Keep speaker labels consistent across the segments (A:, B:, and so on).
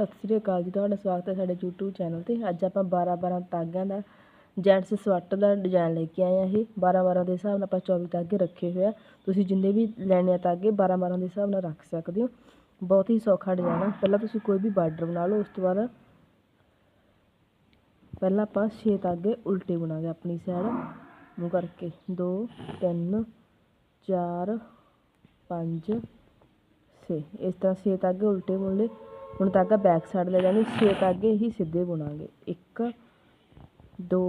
A: ਸਤਿ ਸ੍ਰੀ ਅਕਾਲ ਜੀ, ਤੁਹਾਡਾ ਸਵਾਗਤ ਹੈ ਸਾਡੇ YouTube ਚੈਨਲ ਤੇ। ਅੱਜ ਆਪਾਂ 12 12 ਤਾਗਿਆਂ ਦਾ ਜੈਂਟਸ ਸਵੈਟਰ ਦਾ ਡਿਜ਼ਾਈਨ ਲੈ ਕੇ ਆਏ ਆ ਇਹ। 12 12 ਦੇ ਹਿਸਾਬ ਨਾਲ ਆਪਾਂ 24 ਤਾਗੇ ਰੱਖੇ ਹੋਏ ਆ। ਤੁਸੀਂ ਜਿੰਨੇ ਵੀ ਲੈਣੇ ਆ ਤਾਗੇ 12 12 ਦੇ ਹਿਸਾਬ ਨਾਲ ਰੱਖ ਸਕਦੇ ਹੋ। ਬਹੁਤ ਹੀ ਸੌਖਾ ਡਿਜ਼ਾਈਨ ਆ। ਪਹਿਲਾਂ ਤੁਸੀਂ ਕੋਈ ਵੀ ਬਾਰਡਰ ਬਣਾ ਲਓ, ਉਸ ਤੋਂ ਬਾਅਦ ਪਹਿਲਾਂ ਆਪਾਂ 6 ਤਾਗੇ ਉਲਟੇ ਬਣਾਗੇ ਆਪਣੀ ਸਾਈਡ ਨੂੰ ਕਰਕੇ 2 3 4 5 6 ਇਸ ਤਰ੍ਹਾਂ 6 ਤਾਗੇ ਉਲਟੇ ਬੁਣ ਲਏ। ਹੁਣ ਧਾਗਾ ਬੈਕ ਸਾਈਡ ਲੈ ਜਾਣੀ 6 ਧਾਗੇ ਹੀ ਸਿੱਧੇ ਬੁਣਾਂਗੇ। 1 2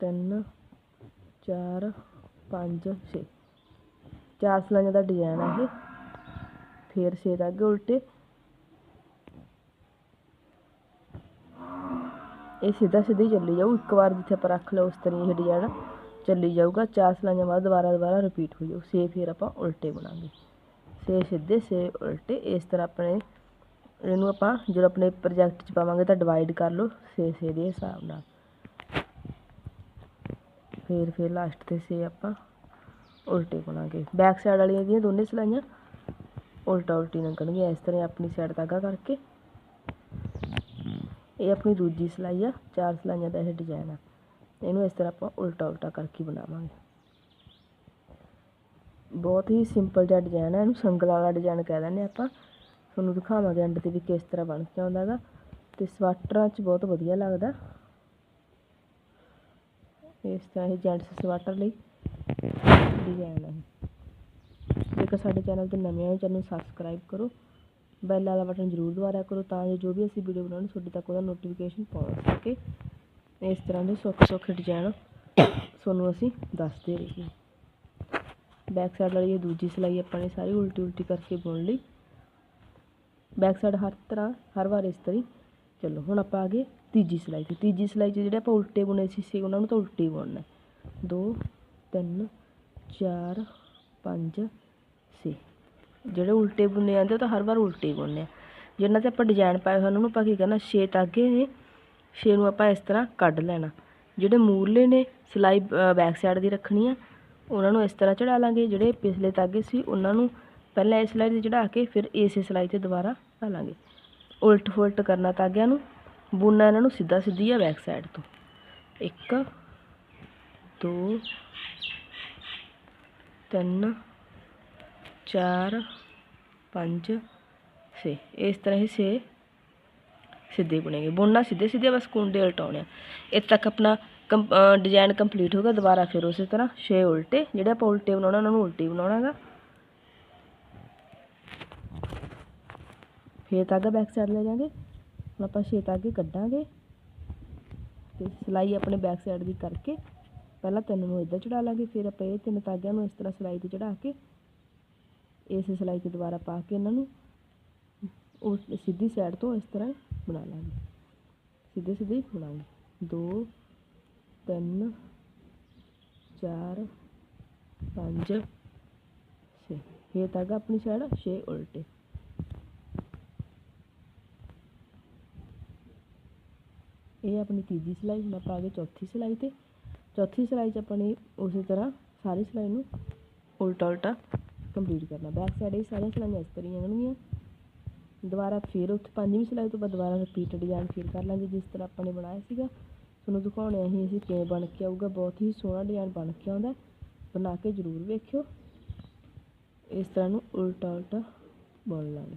A: 3 4 5 6 ਚਾਰ ਸਲਾਈਆਂ ਦਾ ਡਿਜ਼ਾਈਨ ਹੈ ਇਹ। ਫੇਰ 6 ਧਾਗੇ ਉਲਟੇ। ਇਹ ਸਿੱਧਾ ਸਿੱਧੀ ਚੱਲੀ ਜਾਊ। ਇੱਕ ਵਾਰ ਜਿੱਥੇ ਆਪਾਂ ਰੱਖ ਲਓ ਉਸ ਤਰ੍ਹਾਂ ਇਹ ਡਿਜ਼ਾਈਨ ਚੱਲੀ ਜਾਊਗਾ। ਚਾਰ ਸਲਾਈਆਂ ਬਾਅਦ ਦੁਬਾਰਾ ਦੁਬਾਰਾ ਰਿਪੀਟ ਹੋ ਜਾਊ। ਸੇ ਫੇਰ ਆਪਾਂ ਉਲਟੇ ਬਣਾਉਂਗੇ 6 ਸਿੱਧੇ 6 ਉਲਟੇ ਇਸ ਤਰ੍ਹਾਂ ਆਪਣੇ, ਇਹਨੂੰ ਆਪਾਂ ਜਦੋਂ ਆਪਣੇ ਪ੍ਰੋਜੈਕਟ 'ਚ ਪਾਵਾਂਗੇ ਤਾਂ ਡਿਵਾਈਡ ਕਰ ਲਓ 6 6 ਦੇ ਹਿਸਾਬ ਨਾਲ। ਫਿਰ ਫਿਰ ਲਾਸਟ ਤੇ 6 ਆਪਾਂ ਉਲਟੇ ਬਣਾਗੇ ਬੈਕ ਸਾਈਡ ਵਾਲੀਆਂ ਦੀਆਂ ਦੋਨੇ ਸਲਾਈਆਂ ਉਲਟਾ ਉਲਟੀ ਲੰਘਣਗੀਆਂ, ਇਸ ਤਰ੍ਹਾਂ ਆਪਣੀ ਸਾਈਡ ਤਾਗਾ ਕਰਕੇ। ਇਹ ਆਪਣੀ ਦੂਜੀ ਸਲਾਈ ਆ, ਚਾਰ ਸਲਾਈਆਂ ਦਾ ਇਹ ਡਿਜ਼ਾਈਨ ਆ। ਇਹਨੂੰ ਇਸ ਤਰ੍ਹਾਂ ਆਪਾਂ ਉਲਟਾ ਉਲਟਾ ਕਰਕੇ ਬਣਾਵਾਂਗੇ। ਬਹੁਤ ਹੀ ਸਿੰਪਲ ਜਿਹਾ ਡਿਜ਼ਾਈਨ ਹੈ ਇਹਨੂੰ ਸੰਗਲ ਵਾਲਾ ਡਿਜ਼ਾਈਨ ਕਹਿ ਦਿੰਦੇ ਆਪਾਂ। ਤੁਹਾਨੂੰ ਦਿਖਾਵਾਂਗੇ ਐਂਡ ਤੇ ਵੀ ਕਿਸ ਤਰ੍ਹਾਂ ਬਣ ਕੇ ਆਉਂਦਾ ਗਾ ਤੇ ਸਵਾਟਰਾਂ 'ਚ ਬਹੁਤ ਵਧੀਆ ਲੱਗਦਾ। ਇਸ ਤਰ੍ਹਾਂ ਇਹ ਜੈਂਟਸ ਸਵਾਟਰ ਲਈ ਡਿਜ਼ਾਈਨ ਹੈ ਜੇਕਰ ਸਾਡੇ ਚੈਨਲ ਤੇ ਨਵੇਂ ਆਏ ਚੈਨਲ ਨੂੰ ਸਬਸਕ੍ਰਾਈਬ ਕਰੋ। ਬੈਲ ਵਾਲਾ ਬਟਨ ਜ਼ਰੂਰ ਦਬਾਇਆ ਕਰੋ, ਤਾਂ ਜੋ ਜੋ ਵੀ ਅਸੀਂ ਵੀਡੀਓ ਬਣਾਉਣ, ਤੁਹਾਡੇ ਤੱਕ ਉਹਦਾ ਨੋਟੀਫਿਕੇਸ਼ਨ ਪਹੁੰਚ ਸਕੇ। ਇਸ ਤਰ੍ਹਾਂ ਦੇ ਸੌਖੇ ਸੌਖੇ ਡਿਜ਼ਾਈਨ ਤੁਹਾਨੂੰ ਅਸੀਂ ਦੱਸਦੇ ਰਹੀਏ। ਬੈਕ ਸਾਈਡ ਵਾਲੀ ਇਹ ਦੂਜੀ ਸਿਲਾਈ ਆਪਾਂ ਨੇ ਸਾਰੀ ਉਲਟੀ ਉਲਟੀ ਕਰਕੇ ਬੁਣ ਲਈ। ਬੈਕ ਸਾਈਡ ਹਰ ਤਰ੍ਹਾਂ, ਹਰ ਵਾਰ ਇਸ ਤਰ੍ਹਾਂ ਚਲੋ, ਹੁਣ ਆਪਾਂ ਆ ਗਏ ਤੀਜੀ ਸਿਲਾਈ ਤੇ। ਤੀਜੀ ਸਿਲਾਈ 'ਚ ਜਿਹੜੇ ਆਪਾਂ ਉਲਟੇ ਬੁਣੇ ਸੀ ਸੀ ਉਹਨਾਂ ਨੂੰ ਤਾਂ ਉਲਟੀ ਬੁਣਨਾ 2 3 4 5 6 ਜਿਹੜੇ ਉਲਟੇ ਬੁਣੇ ਜਾਂਦੇ ਉਹ ਤਾਂ ਹਰ ਵਾਰ ਉਲਟੇ ਹੀ ਬੁਣਨੇ ਆ। ਜਿਹਨਾਂ ਤੇ ਆਪਾਂ ਡਿਜ਼ਾਈਨ ਪਾਏ ਹੋਏ ਉਹਨਾਂ ਨੂੰ ਆਪਾਂ ਕੀ ਕਰਨਾ 6 ਤਾਗੇ ਨੇ 6 ਨੂੰ ਆਪਾਂ ਇਸ ਤਰ੍ਹਾਂ ਕੱਢ ਲੈਣਾ। ਜਿਹੜੇ ਮੂਰਲੇ ਨੇ, ਸਿਲਾਈ ਬੈਕ ਸਾਈਡ ਦੀ ਰੱਖਣੀ ਆ ਉਹਨਾਂ ਨੂੰ ਇਸ ਤਰ੍ਹਾਂ ਚੜਾ ਲਾਂਗੇ, ਜਿਹੜੇ ਪਿਛਲੇ ਤਾਗੇ ਸੀ, ਉਹਨਾਂ ਨੂੰ ਪਹਿਲਾਂ ਇਸ ਸਿਲਾਈ ਤੇ ਚੜਾ ਕੇ ਫਿਰ ਇਸੇ ਸਿਲਾਈ ਤੇ ਦੁਬਾਰਾ ਲਾ ਲਾਂਗੇ। ਉਲਟ ਫੁਲਟ ਕਰਨਾ ਤਾਗਿਆਂ ਨੂੰ, ਬੁਣਨਾ ਇਹਨਾਂ ਨੂੰ ਸਿੱਧਾ ਸਿੱਧੀ ਆ ਬੈਕ ਸਾਈਡ ਤੋਂ। 1 2 3 4 5 6 ਇਸ ਤਰ੍ਹਾਂ ਹੀ ਸੇ ਸਿੱਧੇ ਬੁਣੇਗੇ। ਬੁਣਨਾ ਸਿੱਧੇ ਸਿੱਧੇ ਬਸ ਕੁੰਡੇ ਉਲਟਾਉਣੇ ਆ। ਇੱਥੇ ਤੱਕ ਆਪਣਾ ਡਿਜ਼ਾਈਨ ਕੰਪਲੀਟ ਹੋ ਗਿਆ ਦੁਬਾਰਾ ਫਿਰ ਉਸੇ ਤਰ੍ਹਾਂ 6 ਉਲਟੇ, ਜਿਹੜੇ ਆਪਾਂ ਉਲਟੇ ਬਣਾਉਣਾ, ਉਹਨਾਂ ਨੂੰ ਉਲਟੀ ਹੈਗਾ। ਫੇਰ ਧਾਗਾ ਬੈਕ ਸਾਈਡ ਲੈ ਜਾਾਂਗੇ ਹੁਣ ਆਪਾਂ 6 ਧਾਗੇ ਕੱਢਾਂਗੇ। ਤੇ ਸਿਲਾਈ ਆਪਣੇ ਬੈਕ ਸਾਈਡ ਦੀ ਕਰਕੇ, ਪਹਿਲਾਂ ਤਿੰਨ ਨੂੰ ਇੱਧਰ ਚੜਾ ਲਾਂਗੇ, ਫਿਰ ਆਪਾਂ ਇਹ ਤਿੰਨ ਤਾਗਿਆਂ ਨੂੰ ਇਸ ਤਰ੍ਹਾਂ ਸਿਲਾਈ ਤੇ ਚੜਾ ਕੇ, ਇਸ ਸਿਲਾਈ ਤੇ ਦੁਬਾਰਾ ਪਾ ਕੇ ਇਹਨਾਂ ਨੂੰ ਉਸ ਸਿੱਧੀ ਸਾਈਡ ਤੋਂ ਇਸ ਤਰ੍ਹਾਂ ਬਣਾ ਲਾਂਗੇ। ਸਿੱਧੇ ਸਿੱਧੇ ਬਣਾਉਂਗੇ। 2 3 4 5 6 ਇਹ ਤੱਕ ਆਪਣੀ ਸਾਈਡ ਛੇ ਉਲਟੇ। ਇਹ ਆਪਣੀ ਤੀਜੀ ਸਿਲਾਈ, ਹੁਣ ਆਪਾਂ ਆ ਗਏ ਚੌਥੀ ਸਿਲਾਈ ਤੇ। ਚੌਥੀ ਸਿਲਾਈ 'ਚ ਆਪਣੀ ਉਸੇ ਤਰ੍ਹਾਂ ਸਾਰੀ ਸਿਲਾਈ ਨੂੰ ਉਲਟਾ ਉਲਟਾ ਕੰਪਲੀਟ ਕਰਨਾ। ਬੈਕ ਸਾਈਡ ਇਹ ਸਾਰੀਆਂ ਸਿਲਾਈਆਂ ਇਸ ਤਰ੍ਹਾਂ ਆਉਣਗੀਆਂ। ਦੁਬਾਰਾ ਫਿਰ ਉੱਥੇ ਪੰਜਵੀਂ ਸਿਲਾਈ ਤੋਂ ਬਾਅਦ ਦੁਬਾਰਾ ਰਿਪੀਟ ਡਿਜ਼ਾਈਨ ਫਿਰ ਕਰ ਲਾਂਗੇ, ਜਿਸ ਤਰ੍ਹਾਂ ਆਪਾਂ ਨੇ ਬਣਾਇਆ ਸੀਗਾ। ਤੁਹਾਨੂੰ ਦਿਖਾਉਣੇ ਅਸੀਂ ਅਸੀਂ ਕਿਵੇਂ ਬਣ ਕੇ ਆਊਗਾ। ਬਹੁਤ ਹੀ ਸੋਹਣਾ ਡਿਜ਼ਾਈਨ ਬਣ ਕੇ ਆਉਂਦਾ ਬਣਾ ਕੇ ਜ਼ਰੂਰ ਵੇਖਿਓ। ਇਸ ਤਰ੍ਹਾਂ ਨੂੰ ਉਲਟਾ ਉਲਟਾ ਬੁਣ ਲਾਂਗੇ।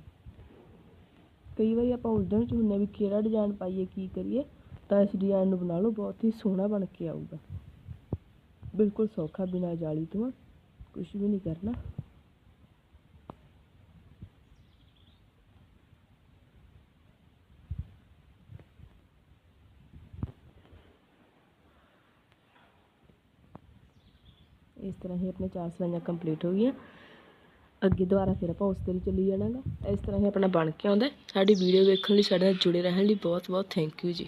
A: ਕਈ ਵਾਰੀ ਆਪਾਂ ਉਲਝਣ 'ਚ ਹੁੰਨੇ ਵੀ ਕਿਹੜਾ ਡਿਜ਼ਾਈਨ ਪਾਈਏ, ਕੀ ਕਰੀਏ, ਤਾਂ ਇਸ ਡਿਜ਼ਾਈਨ ਨੂੰ ਬਣਾ ਲਓ। ਬਹੁਤ ਹੀ ਸੋਹਣਾ ਬਣ ਕੇ ਆਊਗਾ। ਬਿਲਕੁਲ ਸੌਖਾ ਬਿਨਾ ਜਾਲੀ ਤੋਂ ਕੁਝ ਵੀ ਨਹੀਂ ਕਰਨਾ। ਇਸ ਤਰ੍ਹਾਂ ਹੀ ਆਪਣੇ ਚਾਰ ਸਲਾਈਆਂ ਕੰਪਲੀਟ ਹੋ ਗਈਆਂ। ਅੱਗੇ ਦੁਬਾਰਾ ਫਿਰ ਆਪਾਂ ਉਸ ਤੇ ਚੱਲੀ ਜਾਣਾਗਾ। ਇਸ ਤਰ੍ਹਾਂ ਹੀ ਆਪਣਾ ਬਣ ਕੇ ਆਉਂਦਾ। ਸਾਡੀ ਵੀਡੀਓ ਵੇਖਣ ਲਈ, ਸਾਡੇ ਨਾਲ ਜੁੜੇ ਰਹਿਣ ਲਈ ਬਹੁਤ ਬਹੁਤ ਥੈਂਕ ਯੂ ਜੀ।